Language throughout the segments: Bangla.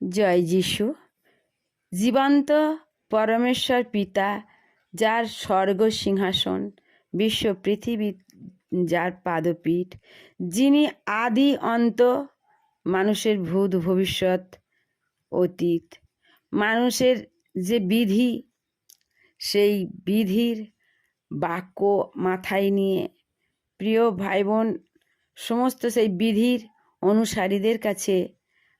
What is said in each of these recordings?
জয় যিশু। জীবন্ত পরমেশ্বর পিতা, যার স্বর্গ সিংহাসন, বিশ্ব পৃথিবী, যার পাদপীঠ, যিনি আদি অন্ত মানুষের ভূত ভবিষ্যৎ অতীত। মানুষের যে বিধি, সেই বিধির বাক্য মাথায় নিয়ে প্রিয় ভাই বোন সমস্ত সেই বিধির অনুসারীদের কাছে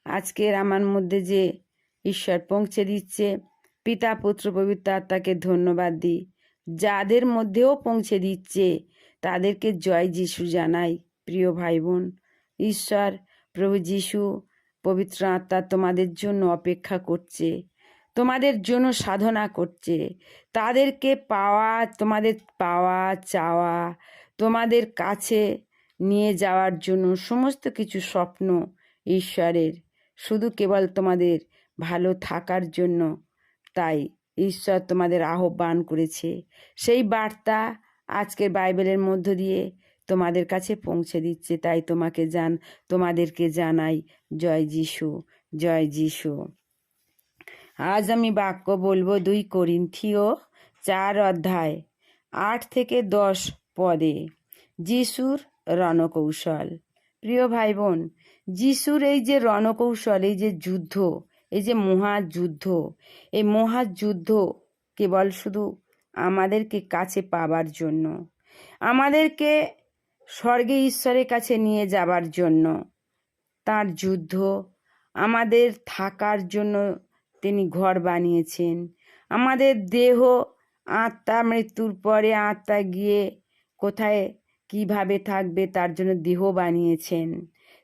আজকের আমার মধ্যে যে ঈশ্বর পৌঁছে দিচ্ছে, পিতা, পুত্র, পবিত্র আত্মাকে ধন্যবাদ দিই। যাদের মধ্যেও পৌঁছে দিচ্ছে, তাদেরকে জয় যিশু জানাই, প্রিয় ভাই বোন ঈশ্বর, প্রভু যিশু, পবিত্র আত্মা তোমাদের জন্য অপেক্ষা করছে, তোমাদের জন্য সাধনা করছে। তাদেরকে পাওয়া, তোমাদের পাওয়া, চাওয়া, তোমাদের কাছে নিয়ে যাওয়ার জন্য সমস্ত কিছু স্বপ্ন ঈশ্বরের। শুধু কেবল তোমাদের ভালো থাকার জন্য তাই ঈশ্বর তোমাদের আহ্বান করেছে। সেই বার্তা আজকের বাইবেলের মধ্য দিয়ে তোমাদের কাছে পৌঁছে দিচ্ছে। তাই তোমাকে জান, তোমাদেরকে জানাই জয় যিশু জয় যিশু। আজ আমি বাক্য বলব দুই করিন্থিও চার অধ্যায় আট থেকে দশ পদে, যিশুর রণকৌশল। প্রিয় ভাই বোন যিশুর এই যে রণকৌশল, এই যে যুদ্ধ, এই যে মহাযুদ্ধ, এই মহাযুদ্ধ কেবল শুধু আমাদেরকে কাছে পাবার জন্য, আমাদেরকে স্বর্গে ঈশ্বরের কাছে নিয়ে যাবার জন্য, তার যুদ্ধ আমাদের থাকার জন্য তিনি ঘর বানিয়েছেন। আমাদের দেহ, আত্মা, মৃত্যুর পরে আত্মা গিয়ে কোথায়, কীভাবে থাকবে, তার জন্য দেহ বানিয়েছেন।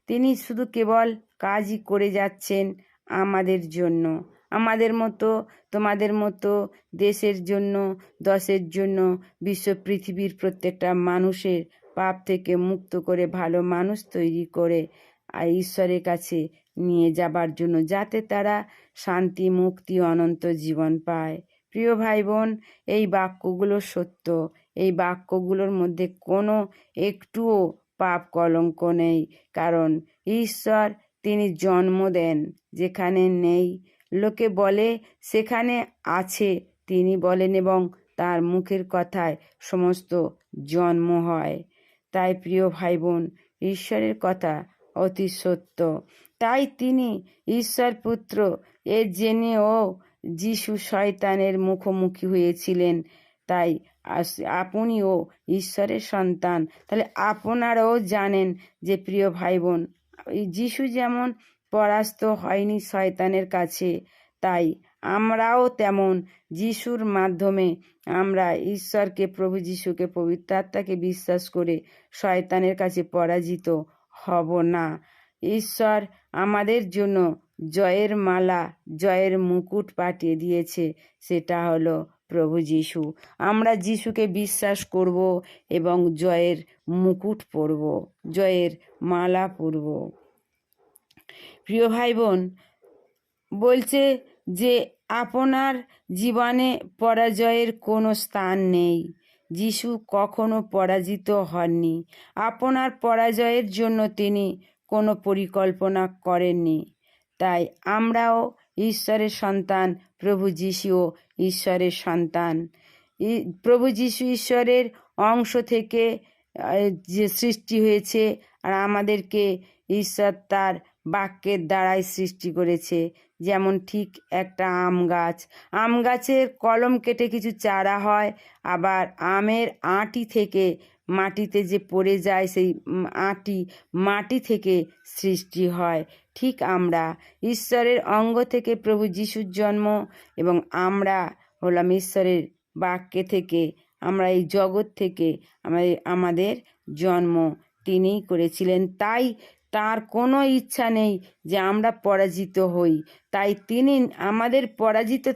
তিনি শুধু কেবল কাজই করে যাচ্ছেন আমাদের জন্য। আমাদের মতো, তোমাদের মতো দেশের জন্য, দশের জন্য, বিশ্ব পৃথিবীর প্রত্যেকটা মানুষের পাপ থেকে মুক্ত করে ভালো মানুষ তৈরি করে আর ঈশ্বরের কাছে নিয়ে যাবার জন্য, যাতে তারা শান্তি, মুক্তি, অনন্ত জীবন পায়। প্রিয় ভাই বোন এই বাক্যগুলো সত্য। এই বাক্যগুলোর মধ্যে কোনো একটুও পাপ কলঙ্ক নেই, কারণ ঈশ্বর তিনি জন্ম দেন যেখানে নেই। লোকে বলে, সেখানে আছে। তিনি বলেন এবং তার মুখের কথায় সমস্ত জন্ম হয়। তাই প্রিয় ভাই বোন ঈশ্বরের কথা অতি সত্য। তাই তিনি ঈশ্বর পুত্র এ জেনেও যিশু শয়তানের মুখোমুখি হয়েছিলেন। তাই আপনিও ঈশ্বরের সন্তান। তাহলে আপনারাও জানেন যে প্রিয় ভাই বোন যিশু যেমন পরাস্ত হয়নি শয়তানের কাছে, তাই আমরাও তেমন যিশুর মাধ্যমে আমরা ঈশ্বরকে, প্রভু যিশুকে, পবিত্র আত্মাকে বিশ্বাস করে শয়তানের কাছে পরাজিত হব না। ঈশ্বর আমাদের জন্য জয়ের মালা, জয়ের মুকুট পাঠিয়ে দিয়েছে, সেটা হলো প্রভু যিশু, আমরা যিশুকে বিশ্বাস করব এবং জয়ের মুকুট পরব, জয়ের মালা পরব। প্রিয় ভাই বোন বলছে যে আপনার জীবনে পরাজয়ের কোনো স্থান নেই। যিশু কখনো পরাজিত হননি। আপনার পরাজয়ের জন্য তিনি কোনো পরিকল্পনা করেননি। তাই আমরাও ঈশ্বরের সন্তান প্রভু যিশুও ঈশ্বরের সন্তান। প্রভু যিশু ঈশ্বরের অংশ থেকে যে সৃষ্টি হয়েছে আর আমাদেরকে ঈশ্বর তার বাক্যের দ্বারাই সৃষ্টি করেছে। যেমন ঠিক একটা আম গাছ। আম গাছের কলম কেটে কিছু চারা হয়, আবার আমের আঁটি থেকে মাটিতে যে পড়ে যায়, সেই আঁটি মাটি থেকে সৃষ্টি হয়। ঠিক আমরা। ঈশ্বরের অঙ্গ থেকে প্রভু যিশুর জন্ম এবং আমরা হলাম ঈশ্বরের বাক্যে থেকে, আমরা এই জগৎ থেকে আমাদের আমাদের জন্ম তিনিই করেছিলেন। তাই তার কোনো ইচ্ছা নেই যে আমরা পরাজিত হই। তাই তিনি আমাদের পরাজিত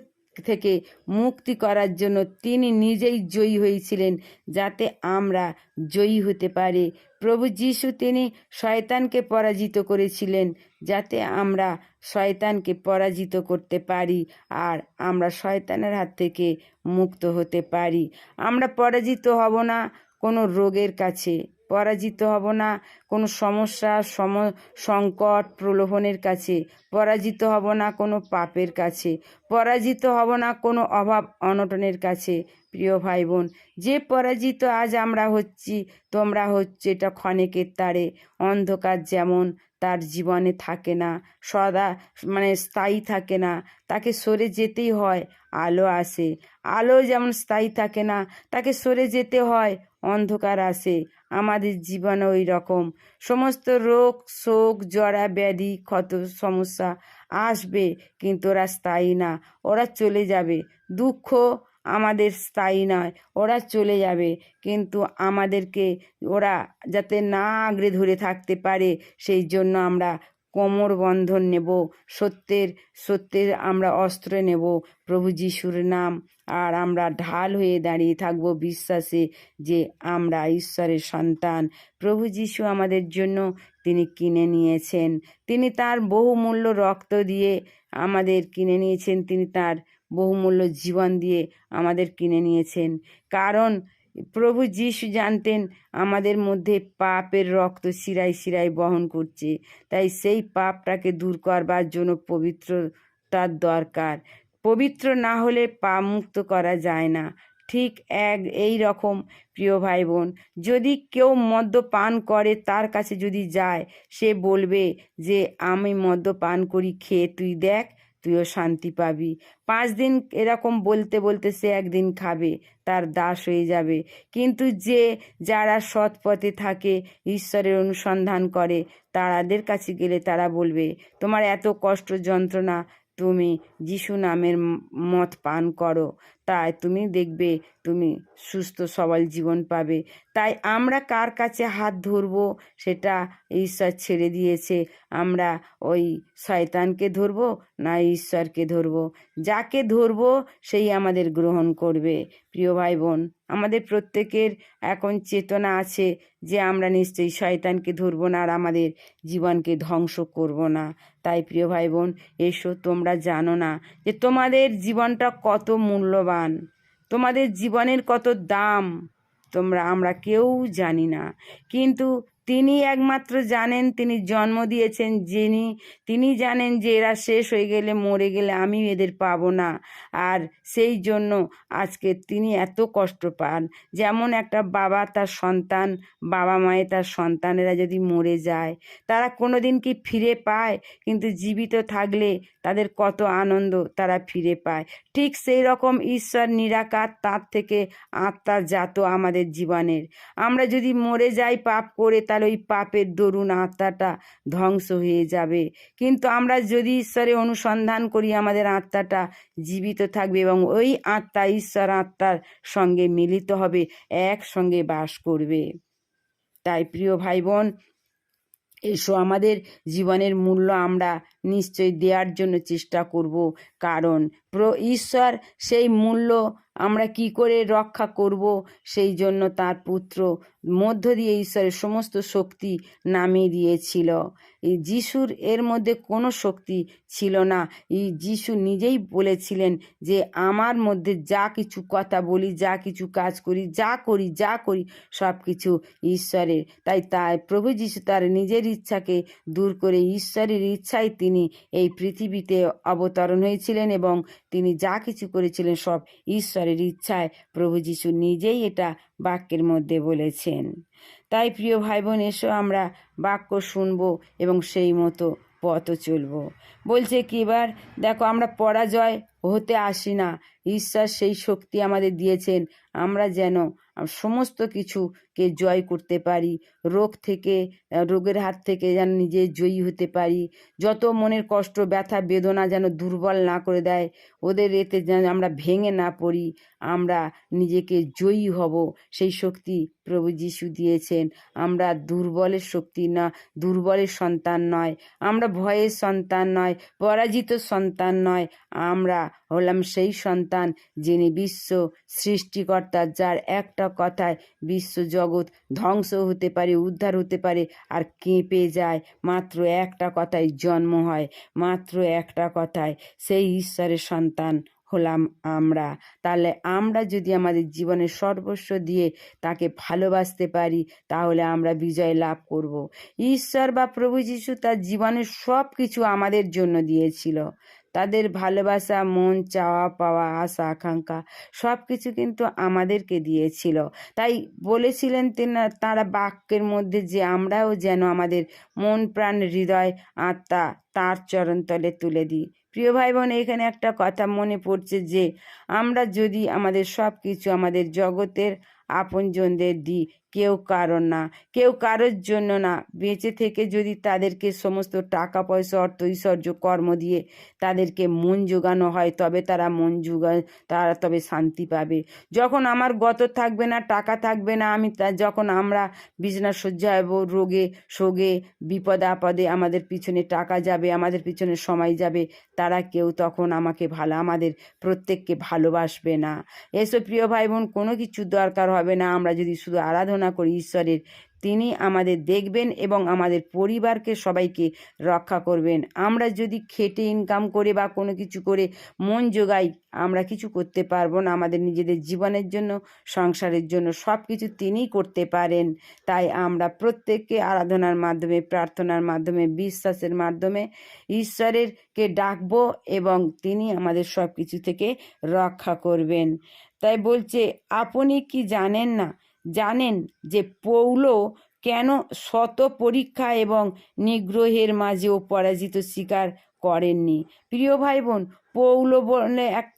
থেকে মুক্তি করার জন্য তিনি নিজেই জয়ী হয়েছিলেন যাতে আমরা জয়ী হতে পারি। প্রভু যিশু তিনি শয়তানকে পরাজিত করেছিলেন যাতে আমরা শয়তানকে পরাজিত করতে পারি আর আমরা শয়তানের হাত থেকে মুক্ত হতে পারি। আমরা পরাজিত হব না কোনো রোগের কাছে। পরাজিত হব না। কোনো সমস্যা, সম, সংকট প্রলোভনের কাছে। পরাজিত হব না কোনো পাপের কাছে। পরাজিত হব না কোনো অভাব অনটনের কাছে। প্রিয় ভাই বোন যে পরাজিত আজ আমরা হচ্ছি, তোমরা হচ্ছে এটা ক্ষণেকের তারে। অন্ধকার যেমন তার জীবনে থাকে না, সদা মানে স্থায়ী থাকে না। তাকে সরে যেতেই হয়, আলো আসে। আলো যেমন স্থায়ী থাকে না, তাকে সরে যেতে হয় অন্ধকার আসে আমাদের জীবনে ওই রকম। সমস্ত রোগ, শোক, জরা, ব্যাধি, ক্ষত, সমস্যা আসবে, কিন্তু ওরা স্থায়ী না। ওরা চলে যাবে। দুঃখ আমাদের স্থায়ী নয়, ওরা চলে যাবে। কিন্তু আমাদেরকে ওরা যাতে না আঁকড়ে ধরে থাকতে পারে, সেই জন্য আমরা কোমর বন্ধন নেব, সত্যের সত্যের আমরা অস্ত্র নেব। প্রভু যিশুর নাম, আর আমরা ঢাল হয়ে দাঁড়িয়ে থাকব বিশ্বাসে যে আমরা ঈশ্বরের সন্তান। প্রভু যিশু আমাদের জন্য তিনি কিনে নিয়েছেন। তিনি তার বহুমূল্য রক্ত দিয়ে আমাদের কিনে নিয়েছেন। তিনি তার বহুমূল্য জীবন দিয়ে আমাদের কিনে নিয়েছেন। কারণ প্রভু যিশু জানতেন আমাদের মধ্যে পাপের রক্ত শিরায় শিরায় বহন করছে। তাই সেই পাপটাকে দূর করবার জন্য পবিত্রতার দরকার। পবিত্র না হলে পাপ মুক্ত করা যায় না। ঠিক এক এই রকম, প্রিয় ভাই বোন যদি কেউ মদ্যপান করে তার কাছে যদি যায়, সে বলবে যে, আমি মদ্যপান করি, খেয়ে তুই দেখ। তুইও শান্তি পাবি। পাঁচ দিন এরকম বলতে বলতে সে একদিন খাবে, তার দাস হয়ে যাবে। কিন্তু যে যারা সৎ পথে থাকে, ঈশ্বরের অনুসন্ধান করে, তারাদের কাছে গেলে তারা বলবে, তোমার এত কষ্ট যন্ত্রণা, তুমি যিশু নামের মত পান করো। তাই তুমি দেখবে, তুমি সুস্থ সবল জীবন পাবে। তাই আমরা কার কাছে হাত ধরবো? সেটা ঈশ্বর ছেড়ে দিয়েছে। আমরা ওই শয়তানকে ধরবো না ঈশ্বরকে ধরবো? যাকে ধরবো সেই আমাদের গ্রহণ করবে। প্রিয় ভাই বোন আমাদের প্রত্যেকের এখন চেতনা আছে যে আমরা নিশ্চয়ই শয়তানকে ধরবো না আর আমাদের জীবনকে ধ্বংস করব না। তাই প্রিয় ভাই বোন এসো তোমরা জানো না যে তোমাদের জীবনটা কত মূল্যবান। তোমাদের জীবনের কত দাম। তোমরা আমরা কেউ জানি না। কিন্তু তিনি একমাত্র জানেন, তিনি জন্ম দিয়েছেন যিনি, তিনি জানেন যে এরা শেষ হয়ে গেলে মরে গেলে আমি এদের পাবো না। আর সেই জন্য আজকে তিনি এত কষ্ট পান। যেমন একটা বাবা তার সন্তান, বাবা মায়ে তার সন্তানেরা যদি মরে যায়, তারা কোনো দিন কি ফিরে পায়? কিন্তু জীবিত থাকলে তাদের কত আনন্দ তারা ফিরে পায়। ঠিক সেই রকম ঈশ্বর নিরাকার, তার থেকে আত্মা জাত আমাদের জীবনের। আমরা যদি মরে যাই পাপ করে তাহলে ওই পাপের দরুন আত্মাটা ধ্বংস হয়ে যাবে। কিন্তু আমরা যদি ঈশ্বরে অনুসন্ধান করি, আমাদের আত্মাটা জীবিত থাকবে এবং ওই আত্মা ঈশ্বর আত্মার সঙ্গে মিলিত হবে, একসঙ্গে বাস করবে। তাই প্রিয় ভাই বোন এসো আমাদের জীবনের মূল্য আমরা নিশ্চয়ই দেওয়ার জন্য চেষ্টা করব। কারণ প্র ঈশ্বর সেই মূল্য আমরা কি করে রক্ষা করব, সেই জন্য তার পুত্র মধ্য দিয়ে ঈশ্বরের সমস্ত শক্তি নামিয়ে দিয়েছিল। এই যিশুর এর মধ্যে কোনো শক্তি ছিল না। এই যিশু নিজেই বলেছিলেন যে, আমার মধ্যে যা কিছু কথা বলি, যা কিছু কাজ করি, যা করি যা করি, সব কিছু ঈশ্বরের। তাই তাই প্রভু যিশু তার নিজের ইচ্ছাকে দূর করে ঈশ্বরের ইচ্ছায় তিনি এই পৃথিবীতে অবতরণ হয়েছিলেন এবং তিনি যা কিছু করেছিলেন সব ঈশ্বরের ইচ্ছায় প্রভু যিশু নিজেই এটা বাক্যের মধ্যে বলেছেন। তাই প্রিয় ভাই বোন এসো আমরা বাক্য শুনব এবং সেই মতো পথ চলবো। বলছে কি এবার, দেখো আমরা পরাজয় হতে আসি না। ঈশ্বর সেই শক্তি আমাদের দিয়েছেন। আমরা যেন সমস্ত কিছুকে জয় করতে পারি, রোগ থেকে রোগের হাত থেকে যেন নিজে জয়ী হতে পারি। যত মনের কষ্ট, ব্যথা, বেদনা যেন দুর্বল না করে দেয়, ওদের এতে যেন আমরা ভেঙে না পড়ি, আমরা নিজেকে জয়ী হব। সেই শক্তি প্রভু যিশু দিয়েছেন। আমরা দুর্বলের শক্তি না, দুর্বলের সন্তান নয়। আমরা ভয়ের সন্তান নয়, পরাজিত সন্তান নয়। আমরা হলাম সেই সন্তান যিনি বিশ্ব সৃষ্টিকর্তা, যার একটা কথায় বিশ্ব জগৎ ধ্বংস হতে পারে, উদ্ধার হতে পারে, আর কেঁপে যায়। মাত্র একটা কথায় জন্ম হয়, মাত্র একটা কথায় সেই ঈশ্বরের সন্তান হলাম আমরা। তাহলে আমরা যদি আমাদের জীবনের সর্বস্ব দিয়ে তাকে ভালোবাসতে পারি, তাহলে আমরা বিজয় লাভ করব। ঈশ্বর বা প্রভু যিশু তার জীবনের সব কিছু আমাদের জন্য দিয়েছিল। তাদের ভালোবাসা, মন, চাওয়া, পাওয়া, আশা, আকাঙ্ক্ষা সব কিছু কিন্তু আমাদেরকে দিয়েছিল। তাই বলেছিলেন তারা বাক্যের মধ্যে যে আমরাও যেন আমাদের মন, প্রাণ, হৃদয়, আত্মা তার চরণতলে তুলে দিই। প্রিয় ভাই বোন এখানে একটা কথা মনে পড়ছে যে, আমরা যদি আমাদের সব কিছু আমাদের জগতের আপনজনদের দিই কেউ কারণ না, কেউ কারোর জন্য না। বেঁচে থেকে যদি তাদেরকে সমস্ত টাকা, পয়সা, অর্থ, ঐশ্বর্য, কর্ম দিয়ে তাদেরকে মন যোগানো হয়, তবে তারা মন যোগায় তারা তবে শান্তি পাবে। যখন আমার গত থাকবে না, টাকা থাকবে না, আমি তা, যখন আমরা বিছনা হব রোগে, শোগে, বিপদে আপদে আমাদের পিছনে টাকা যাবে, আমাদের পিছনে সময় যাবে, তারা কেউ তখন আমাকে ভালো, আমাদের প্রত্যেককে ভালোবাসবে না। এসব প্রিয় ভাই বোন কোনো কিছু দরকার হবে না। আমরা যদি শুধু আরাধনা করি ঈশ্বরের। তিনি আমাদের দেখবেন এবং আমাদের পরিবারকে সবাইকে রক্ষা করবেন। আমরা যদি খেটে ইনকাম করে বা কোনো কিছু করে মন যোগাই আমরা কিছু করতে পারব না। আমাদের নিজেদের জীবনের জন্য, সংসারের জন্য সব কিছু তিনিই করতে পারেন। তাই আমরা প্রত্যেককে আরাধনার মাধ্যমে, প্রার্থনার মাধ্যমে, বিশ্বাসের মাধ্যমে ঈশ্বরেরকে ডাকবো এবং তিনি আমাদের সব কিছু থেকে রক্ষা করবেন। তাই বলছে, আপনি কি জানেন না জানেন যে পৌল কেন শত পরীক্ষা এবং নিগ্রহের মাঝেও পরাজিত স্বীকার করেননি? প্রিয় ভাই বোন পৌল বলে এক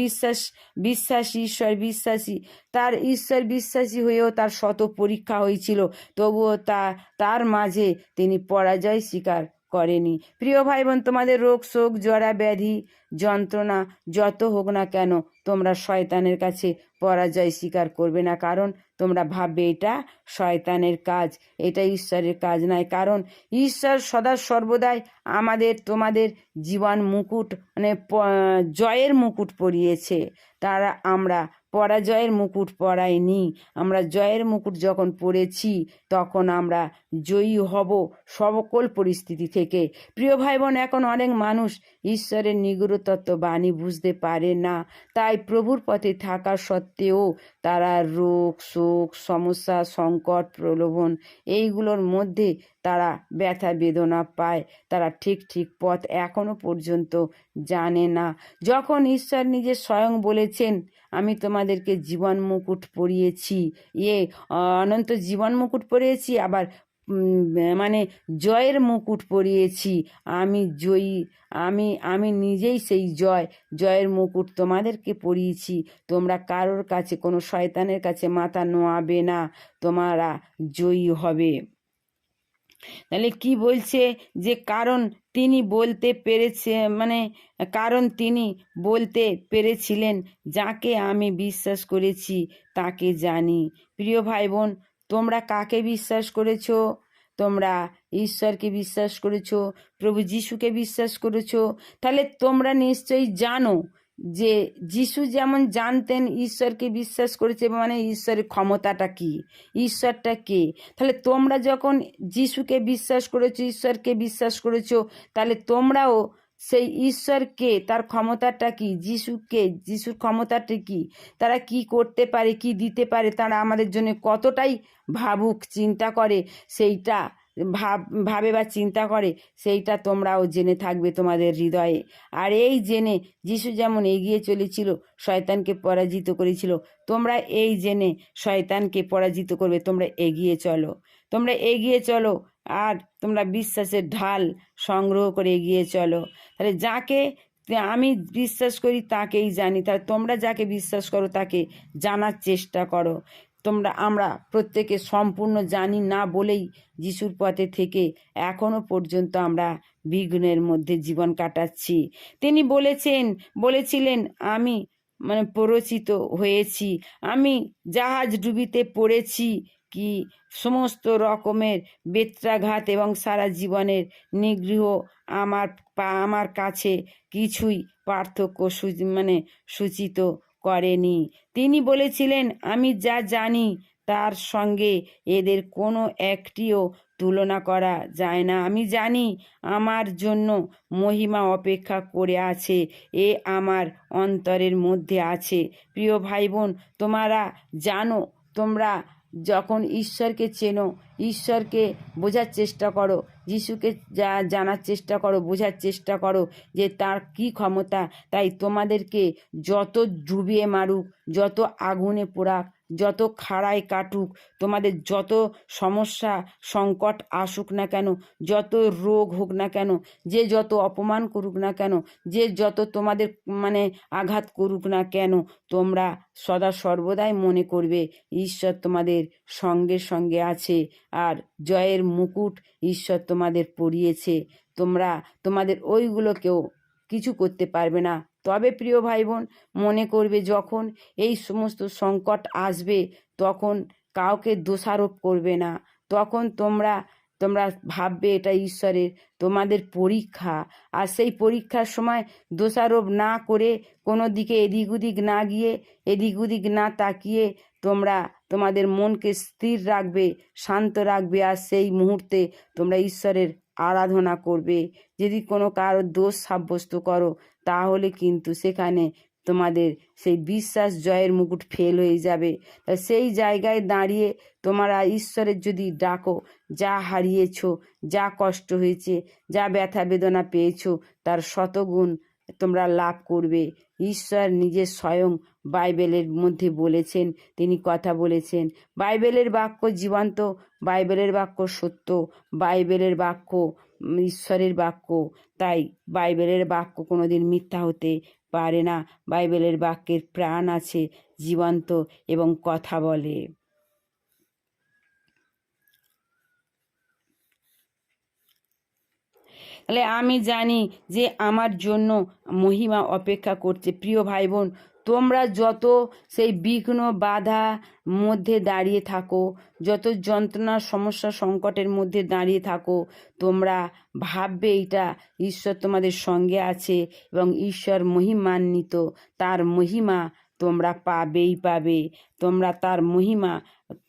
বিশ্বাস, বিশ্বাসী ঈশ্বর বিশ্বাসী, তার ঈশ্বর বিশ্বাসী হয়েও তার শত পরীক্ষা হয়েছিল, তবুও তা, তার মাঝে তিনি পরাজয় স্বীকার করেনি প্রিয় ভাই বোন তোমাদের রোগ, শোক জরা ব্যাধি, যন্ত্রণা যত হোক না কেন তোমরা শয়তানের কাছে পরাজয় স্বীকার করবে না, কারণ তোমরা ভাববে, এটা শয়তানের কাজ, এটা ঈশ্বরের কাজ নয়। কারণ ঈশ্বর সদা সর্বদাই আমাদের, তোমাদের জীবন মুকুট মানে জয়ের মুকুট পরিয়েছে। তারা, আমরা পরাজয়ের মুকুট পরাইনি। আমরা জয়ের মুকুট যখন পরেছি, তখন আমরা জয়ী হব সকল পরিস্থিতি থেকে। প্রিয় ভাই বোন এখন অনেক মানুষ ঈশ্বরের নিগুড় তত্ত্ব বাণী বুঝতে পারে না। তাই প্রভুর পথে থাকা সত্ত্বেও তারা রোগ, শোক, সমস্যা, সংকট, প্রলোভন, এইগুলোর মধ্যে তারা ব্যথা বেদনা পায়। তারা ঠিক ঠিক পথ এখনও পর্যন্ত জানে না। যখন ঈশ্বর নিজে স্বয়ং বলেছেন, আমি তোমাদেরকে জীবন মুকুট পরিয়েছি। ইয়ে অনন্ত জীবন মুকুট পরিয়েছি, আবার মানে জয়ের মুকুট পরিয়েছি। আমি জয়ী, আমি আমি নিজেই সেই জয়। জয়ের মুকুট তোমাদেরকে পরিয়েছি। তোমরা কারোর কাছে, কোনো শয়তানের কাছে মাথা নোয়াবে না। তোমরা জয়ী হবে। তাহলে কি বলছে যে কারণ তিনি বলতে পেরেছে মানে কারণ তিনি বলতে পেরেছিলেন যাকে আমি বিশ্বাস করেছি তাকে জানি। প্রিয় ভাই বোন তোমরা কাকে বিশ্বাস করেছ? তোমরা ঈশ্বরকে বিশ্বাস করেছ? প্রভু যিশুকে বিশ্বাস করেছ? তাহলে তোমরা নিশ্চয়ই জানো যে যিশু যেমন জানতেন ঈশ্বরকে বিশ্বাস করেছে মানে ঈশ্বরের ক্ষমতাটা কি? ঈশ্বরটা কে? তাহলে তোমরা যখন যিশুকে বিশ্বাস করেছ, ঈশ্বরকে বিশ্বাস করেছ, তাহলে তোমরাও সেই ঈশ্বরকে, তার ক্ষমতাটা কি? যিশুকে, যিশুর ক্ষমতাটা কি? তারা কি করতে পারে, কি দিতে পারে, তারা আমাদের জন্য কতটাই ভাবুক, চিন্তা করে, সেইটা ভাব, ভাবে বা চিন্তা করে, সেইটা তোমরাও জেনে থাকবে তোমাদের হৃদয়ে। আর এই জেনে যিশু যেমন এগিয়ে চলেছিল, শয়তানকে পরাজিত করেছিল, তোমরা এই জেনে শয়তানকে পরাজিত করবে, তোমরা এগিয়ে চলো। তোমরা এগিয়ে চলো আর তোমরা বিশ্বাসের ঢাল সংগ্রহ করে এগিয়ে চলো। তাহলে যাকে আমি বিশ্বাস করি তাকেই জানি, তাহলে তোমরা যাকে বিশ্বাস করো তাকে জানার চেষ্টা করো। তোমরা, আমরা প্রত্যেকে সম্পূর্ণ জানি না বলেই যিশুর পথে থেকে এখনও পর্যন্ত আমরা বিঘ্নের মধ্যে জীবন কাটাচ্ছি। তিনি বলেছেন, বলেছিলেন, আমি মানে প্ররোচিত হয়েছি। আমি জাহাজ ডুবিতে পড়েছি কি সমস্ত রকমের বেত্রাঘাত এবং সারা জীবনের নিগৃহ আমার আমার কাছে কিছুই পার্থক্য মানে সূচিত করেনি। তিনি বলেছিলেন, আমি যা জানি, তার সঙ্গে এদের কোনো একটিও তুলনা করা যায় না। আমি জানি আমার জন্য মহিমা অপেক্ষা করে আছে, এ আমার অন্তরের মধ্যে আছে। প্রিয় ভাই বোন তোমরা জানো, তোমরা যখন ঈশ্বরকে চেনো, ঈশ্বরকে বোঝার চেষ্টা করো যিশুকে যা জানার চেষ্টা করো, বোঝার চেষ্টা করো যে তার কি ক্ষমতা, তাই তোমাদেরকে যত ডুবিয়ে মারুক যত আগুনে পোড়াক, যত খাড়ায় কাটুক, তোমাদের যত সমস্যা, সংকট আসুক না কেন, যত রোগ হোক না কেন, যে যত অপমান করুক না কেন, যে যত তোমাদের মানে আঘাত করুক না কেন, তোমরা সদা সর্বদাই মনে করবে, ঈশ্বর তোমাদের সঙ্গে সঙ্গে আছে, আর জয়ের মুকুট ঈশ্বর তোমাদের পরিয়েছে। তোমরা, তোমাদের ওইগুলোকেও কিছু করতে পারবে না। তবে প্রিয় ভাই বোন মনে করবে যখন এই সমস্ত সংকট আসবে, তখন কাউকে দোষারোপ করবে না। তখন তোমরা তোমরা ভাববে এটা ঈশ্বরের, তোমাদের পরীক্ষা। আর সেই পরীক্ষার সময় দোষারোপ না করে কোনো দিকে এদিক ওদিক না গিয়ে, এদিক ওদিক না তাকিয়ে তোমরা, তোমাদের মনকে স্থির রাখবে, শান্ত রাখবে আর সেই মুহূর্তে তোমরা ঈশ্বরের আরাধনা করবে। যদি কোনো কারও দোষ সাব্যস্ত করো তাহলে কিন্তু সেখানে তোমাদের সেই বিশ্বাস জয়ের মুকুট ফেল হয়ে যাবে। সেই জায়গায় দাঁড়িয়ে তোমরা ঈশ্বরের যদি ডাকো, যা হারিয়েছ, যা কষ্ট হয়েছে, যা ব্যথা বেদনা পেয়েছ, তার শতগুণ তোমরা লাভ করবে। ঈশ্বর নিজের স্বয়ং বাইবেলের মধ্যে বলেছেন, তিনি কথা বলেছেন, বাইবেলের বাক্য জীবন্ত, বাইবেলের বাক্য সত্য, বাইবেলের বাক্য ঈশ্বরের বাক্য, তাই বাইবেলের বাক্য কোনোদিন মিথ্যা হতে পারে না। বাইবেলের বাক্যের প্রাণ আছে জীবন্ত এবং কথা বলে। তাহলে আমি জানি যে আমার জন্য মহিমা অপেক্ষা করছে। প্রিয় ভাই বোন তোমরা যত সেই বিঘ্ন বাধা মধ্যে দাঁড়িয়ে থাকো, যত যন্ত্রণার সমস্যা সংকটের মধ্যে দাঁড়িয়ে থাকো, তোমরা ভাববে এটা ঈশ্বর তোমাদের সঙ্গে আছে এবং ঈশ্বর মহিমান্বিত। তার মহিমা তোমরা পাবেই পাবে। তোমরা তার মহিমা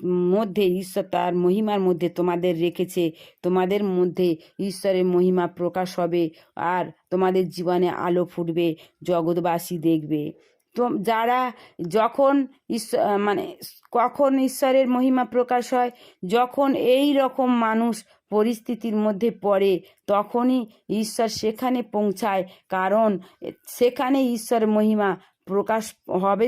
মধ্যে ঈশ্বর তার মহিমার মধ্যে তোমাদের রেখেছে। তোমাদের মধ্যে ঈশ্বরের মহিমা প্রকাশ হবে আর তোমাদের জীবনে আলো ফুটবে, জগৎবাসী দেখবে। তো যারা যখন মানে কখন ঈশ্বরের মহিমা প্রকাশ হয়, যখন এই রকম মানুষ পরিস্থিতির মধ্যে পড়ে, তখনই ঈশ্বর সেখানে পৌঁছায়। কারণ সেখানে ঈশ্বর মহিমা প্রকাশ হবে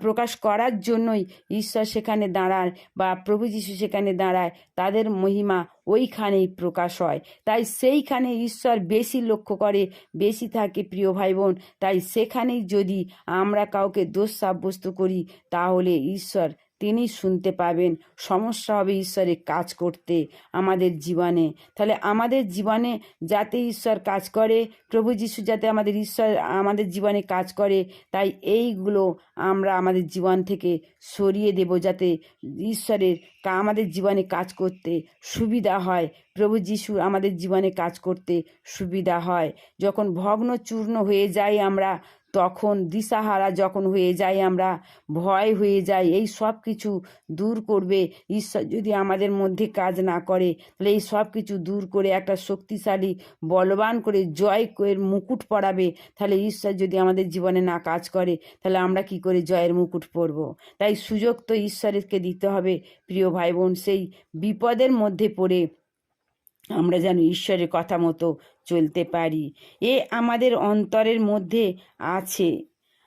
প্রকাশ করার জন্যই ঈশ্বর সেখানে দাঁড়ায় বা প্রভু যিশু সেখানে দাঁড়ায়, তাদের মহিমা ওইখানেই প্রকাশ হয়। তাই সেইখানে ঈশ্বর বেশি লক্ষ্য করে, বেশি থাকে প্রিয় ভাই বোন তাই সেখানেই যদি আমরা কাউকে দোষ সাব্যস্ত করি, তাহলে ঈশ্বর তিনি শুনতে পাবেন। সমস্যা হবে ঈশ্বরের কাজ করতে আমাদের জীবনে। তাহলে আমাদের জীবনে যাতে ঈশ্বর কাজ করে, প্রভু যিশু যাতে আমাদের ঈশ্বর, আমাদের জীবনে কাজ করে, তাই এইগুলো আমরা আমাদের জীবন থেকে সরিয়ে দেব যাতে ঈশ্বরের আমাদের জীবনে কাজ করতে সুবিধা হয়। প্রভু যিশু আমাদের জীবনে কাজ করতে সুবিধা হয়। যখন ভগ্ন চূর্ণ হয়ে যাই আমরা তখন দিশাহারা যখন হয়ে যাই আমরা ভয় হয়ে যাই। এই সব কিছু দূর করবে। ঈশ্বর যদি আমাদের মধ্যে কাজ না করে, তাহলে এই সব কিছু দূর করে, একটা শক্তিশালী, বলবান করে, জয় এর মুকুট পরাবে, তাহলে ঈশ্বর যদি আমাদের জীবনে না কাজ করে, তাহলে আমরা কি করে জয়ের মুকুট পরব? তাই সুযোগ তো ঈশ্বরকে দিতে হবে, প্রিয় ভাই বোন সেই বিপদের মধ্যে পড়ে আমরা যেন ঈশ্বরের কথা মতো চলতে পারি। এ আমাদের অন্তরের মধ্যে আছে,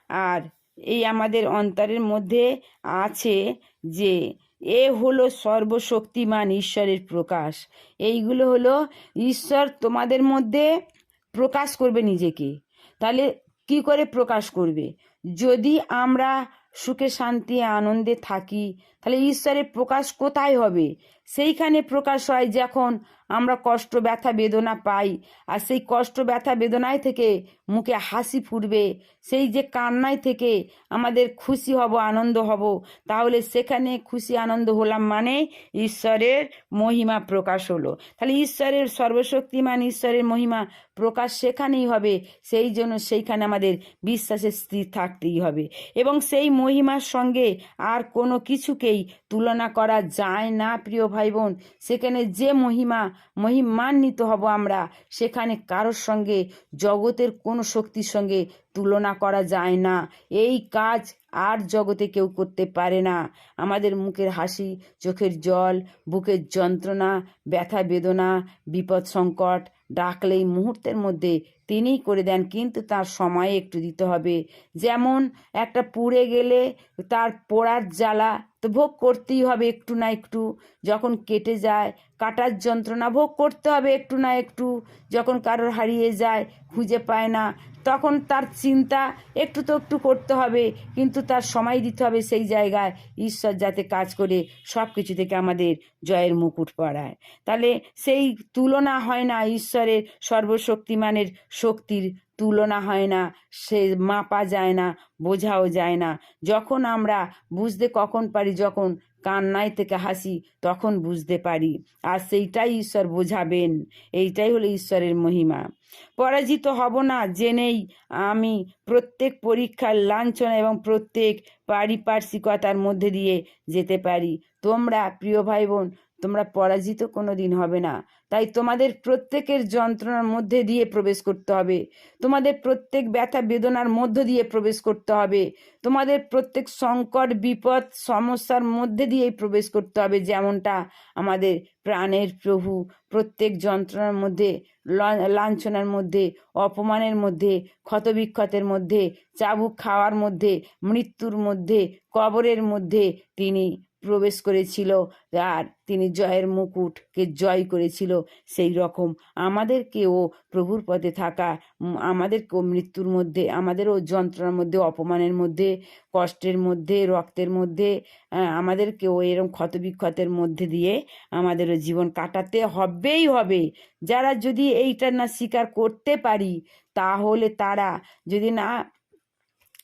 আর এই আমাদের অন্তরের মধ্যে আছে যে এ হলো সর্বশক্তিমান ঈশ্বরের প্রকাশ। এইগুলো হলো ঈশ্বর তোমাদের মধ্যে প্রকাশ করবে নিজেকে। তাহলে কি করে প্রকাশ করবে? যদি আমরা সুখে শান্তি, আনন্দে থাকি তাহলে ঈশ্বরের প্রকাশ কোথায় হবে? সেইখানে প্রকাশ হয় যখন আমরা কষ্ট, ব্যথা, বেদনা পাই। আর সেই কষ্ট, ব্যথা, বেদনায় থেকে মুখে হাসি ফুটবে। সেই যে কান্নায় থেকে আমাদের খুশি হব, আনন্দ হব। তাহলে সেখানে খুশি, আনন্দ হলাম মানে ঈশ্বরের মহিমা প্রকাশ হলো। তাহলে ঈশ্বরের সর্বশক্তিমান ঈশ্বরের মহিমা প্রকাশ সেখানেই হবে। সেই জন্য সেইখানে আমাদের বিশ্বাসের স্থির থাকতেই হবে। এবং সেই মহিমার সঙ্গে আর কোনো কিছুকেই তুলনা করা যায় না, প্রিয় ভাই বোন সেখানে যে মহিমা, মহিমান্বিত হব আমরা, সেখানে কারোর সঙ্গে, জগতের কোনো শক্তির সঙ্গে তুলনা করা যায় না। এই কাজ আর জগতে কেউ করতে পারে না। আমাদের মুখের হাসি, চোখের জল, বুকের যন্ত্রণা, ব্যথা বেদনা, বিপদ সংকট, ডাকলেই মুহূর্তের মধ্যে তিনিই করে দেন, কিন্তু তার সময় একটু দিতে হবে। যেমন, একটা পুড়ে গেলে তার পোড়ার জ্বালা তো ভোগ করতেই হবে একটু না একটু। যখন কেটে যায়, কাটার যন্ত্রণা ভোগ করতে হবে একটু না একটু। যখন কারোর হারিয়ে যায়, খুঁজে পায় না, তখন তার চিন্তা একটু তো একটু করতে হবে, কিন্তু তার সময় দিতে হবে সেই জায়গায়। ঈশ্বর যাতে কাজ করে, সব কিছু থেকে আমাদের জয়ের মুকুট পরায়। তাহলে সেই তুলনা হয় না ঈশ্বরের সর্বশক্তিমানের শক্তির তুলনা হয় না, সে মাপা যায় না, বোঝাও যায় না। যখন আমরা বুঝতে কখন পারি, যখন কান্নায় থেকে হাসি, তখন বুঝতে পারি। আর সেইটাই ঈশ্বর বোঝাবেন। এইটাই হলো ঈশ্বরের মহিমা। পরাজিত হব না, জেনেই আমি প্রত্যেক পরীক্ষার লাঞ্ছনা এবং প্রত্যেক পারিপার্শ্বিকতার মধ্যে দিয়ে যেতে পারি। তোমরা প্রিয় ভাই বোন তোমরা পরাজিত কোনো দিন হবে না। তাই তোমাদের প্রত্যেকের যন্ত্রণার মধ্যে দিয়ে প্রবেশ করতে হবে। তোমাদের প্রত্যেক ব্যথা বেদনার মধ্য দিয়ে প্রবেশ করতে হবে। তোমাদের প্রত্যেক সংকট, বিপদ, সমস্যার মধ্যে দিয়েই প্রবেশ করতে হবে যেমনটা আমাদের প্রাণের প্রভু প্রত্যেক যন্ত্রণার মধ্যে লাঞ্ছনার মধ্যে, অপমানের মধ্যে, ক্ষতবিক্ষতের মধ্যে, চাবুক খাওয়ার মধ্যে, মৃত্যুর মধ্যে, কবরের মধ্যে তিনি প্রবেশ করেছিল। আর তিনি জয়ের মুকুটকে জয় করেছিল। সেই রকম আমাদেরকেও প্রভুর পথে থাকা আমাদেরকেও মৃত্যুর মধ্যে, আমাদেরও যন্ত্রণার মধ্যে, অপমানের মধ্যে, কষ্টের মধ্যে, রক্তের মধ্যে আমাদেরকেও এরকম ক্ষতবিক্ষতের মধ্যে দিয়ে আমাদেরও জীবন কাটাতে হবেই হবে। যারা যদি এইটা না স্বীকার করতে পারি, তাহলে তারা যদি না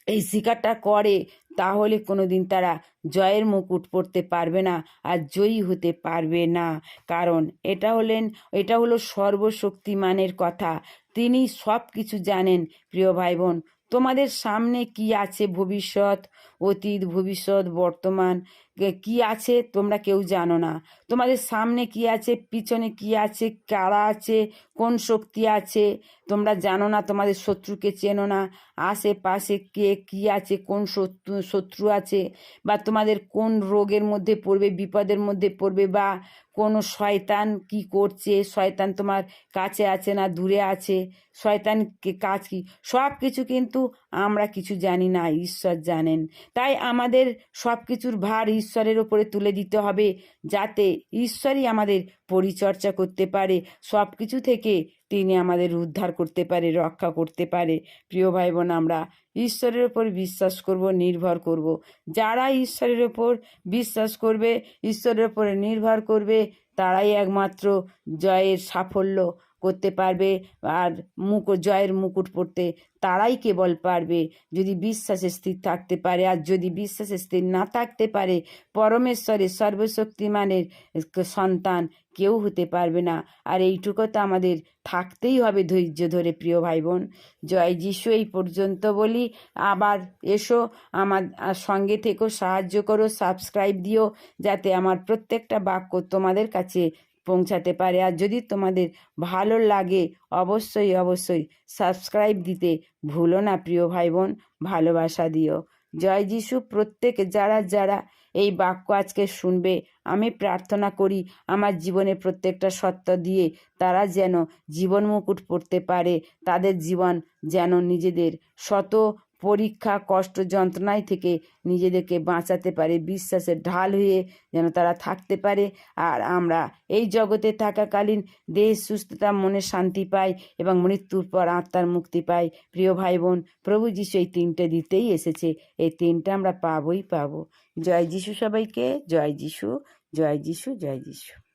এই শিকারটা করে, তাহলে কোনো দিন তারা জয়ের মুকুট পড়তে পারবে না আর জয়ী হতে পারবে না। কারণ এটা হলেন, এটা হলো সর্বশক্তিমানের কথা। তিনি সব কিছু জানেন, প্রিয় ভাই বোন তোমাদের সামনে কি আছে ভবিষ্যৎ? অতীত, ভবিষ্যৎ, বর্তমান। কে- আছে তোমরা কেউ জানো না। তোমাদের সামনে কি আছে, পিছনে কি আছে, কারা আছে, কোন শক্তি আছে, তোমরা জানো না, তোমাদের শত্রুকে চেনো না। আশেপাশে কে, কি আছে, কোন শত্রু শত্রু আছে, বা তোমাদের কোন রোগের মধ্যে পড়বে, বিপদের মধ্যে পড়বে, বা কোনো শয়তান কি করছে? শয়তান তোমার কাছে আছে না দূরে আছে? শয়তান কাজ কি? সব কিছু কিন্তু আমরা কিছু জানি না, ঈশ্বর জানেন। তাই আমাদের সব কিছুর ভার ঈশ্বরের ওপরে তুলে দিতে হবে, যাতে ঈশ্বরই আমাদের পরিচর্যা করতে পারে। সব কিছু থেকে তিনি আমাদের উদ্ধার করতে পারে, রক্ষা করতে পারে। প্রিয় ভাই বোন আমরা ঈশ্বরের ওপর বিশ্বাস করব, নির্ভর করব। যারা ঈশ্বরের ওপর বিশ্বাস করবে, ঈশ্বরের ওপরে নির্ভর করবে, তারাই একমাত্র জয়ের সাফল্য। করতে পারবে আর মুক, জয়ের মুকুট পড়তে তারাই কেবল পারবে। যদি বিশ্বাসে স্থির থাকতে পারে আর যদি বিশ্বাসে স্থির না থাকতে পারে পরমেশ্বরের সর্বশক্তিমানের সন্তান কেউ হতে পারবে না। আর এইটুকু তো আমাদের থাকতেই হবে ধৈর্য ধরে, প্রিয় ভাই বোন জয় যিশু এই পর্যন্ত বলি। আবার এসো, আমার সঙ্গে থেকেও সাহায্য করো, সাবস্ক্রাইব দিও, যাতে আমার প্রত্যেকটা বাক্য তোমাদের কাছে পৌঁছাতে পারে। আর যদি তোমাদের ভালো লাগে, অবশ্যই অবশ্যই সাবস্ক্রাইব দিতে ভুলো না প্রিয় ভাই বোন ভালোবাসা দিও। জয় যিশু, প্রত্যেক যারা যারা এই বাক্য আজকে শুনবে, আমি প্রার্থনা করি আমার জীবনে প্রত্যেকটা সত্য দিয়ে তারা যেন জীবন মুকুট পড়তে পারে, তাদের জীবন যেন নিজেদের শত পরীক্ষা, কষ্ট যন্ত্রণায় থেকে নিজেদেরকে বাঁচাতে পারে, বিশ্বাসের ঢাল হয়ে যেন তারা থাকতে পারে। আর আমরা এই জগতে থাকাকালীন দেহ সুস্থতা, মনে শান্তি পাই এবং মৃত্যুর পর আত্মার মুক্তি পাই। প্রিয় ভাই বোন প্রভু যিশু এই তিনটে দিতেই এসেছে। এই তিনটে আমরা পাবই পাবো। জয় যিশু সবাইকে, জয় যিশু জয় যিশু জয় যিশু।